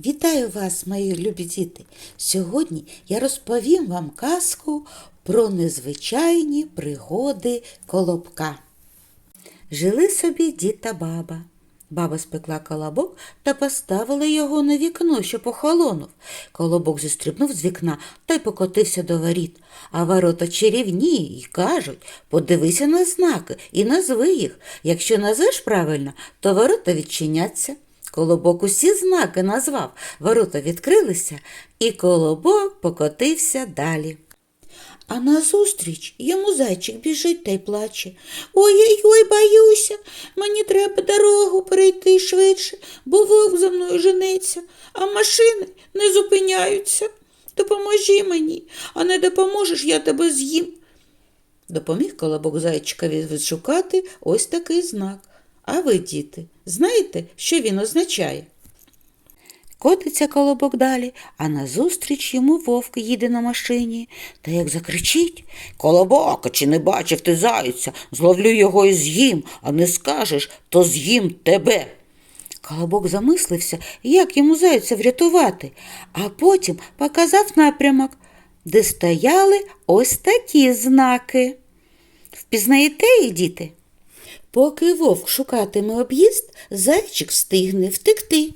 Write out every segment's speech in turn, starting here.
Вітаю вас, мої любі діти! Сьогодні я розповім вам казку про незвичайні пригоди колобка. Жили собі дід та баба. Баба спекла колобок та поставила його на вікно, щоб охолонув. Колобок зістрибнув з вікна та й покотився до воріт. А ворота чарівні й кажуть, подивися на знаки і назви їх. Якщо назвеш правильно, то ворота відчиняться. Колобок усі знаки назвав, ворота відкрилися, і колобок покотився далі. А назустріч йому зайчик біжить та й плаче. Ой-ой-ой, боюся, мені треба дорогу перейти швидше, бо вовк за мною жениться, а машини не зупиняються. Допоможи мені, а не допоможеш, я тебе з'їм. Допоміг колобок зайчикові відшукати ось такий знак. А ви, діти, знаєте, що він означає? Котиться колобок далі, а назустріч йому вовк їде на машині. Та як закричить Колобока, чи не бачив ти зайця? Зловлю його і з'їм, а не скажеш, то з'їм тебе. Колобок замислився, як йому зайця врятувати, а потім показав напрямок, де стояли ось такі знаки. Впізнаєте їх, діти? Поки вовк шукатиме об'їзд, зайчик встигне втекти.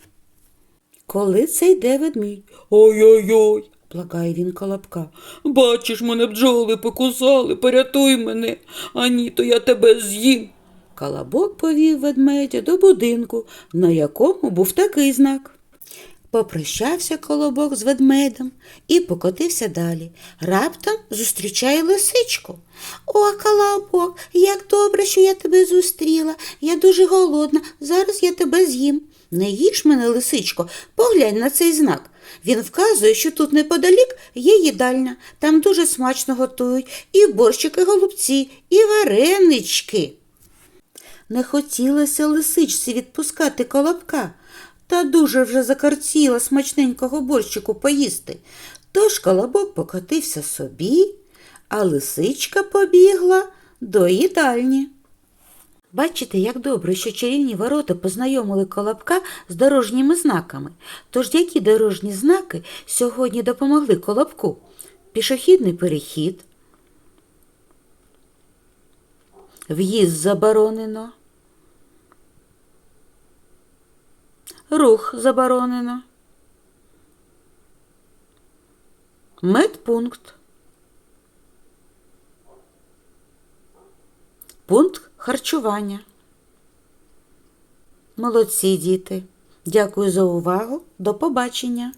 Коли це йде ведмідь? Ой-ой-ой, благає він колобка. Бачиш, мене бджоли покусали, порятуй мене, а ні, то я тебе з'їм. Колобок повів ведмедя до будинку, на якому був такий знак. Попрощався колобок з ведмедем і покотився далі. Раптом зустрічає лисичку. О, колобок, як добре, що я тебе зустріла. Я дуже голодна, зараз я тебе з'їм. Не їж мене, лисичко, поглянь на цей знак. Він вказує, що тут неподалік є їдальня, там дуже смачно готують і борщики голубці, і варенички. Не хотілося лисичці відпускати колобка, та дуже вже закарціла смачненького борщику поїсти. Тож колобок покотився собі, а лисичка побігла до їдальні. Бачите, як добре, що чарівні ворота познайомили колобка з дорожніми знаками. Тож які дорожні знаки сьогодні допомогли колобку? Пішохідний перехід, в'їзд заборонено, рух заборонено, медпункт, пункт харчування. Молодці діти. Дякую за увагу. До побачення.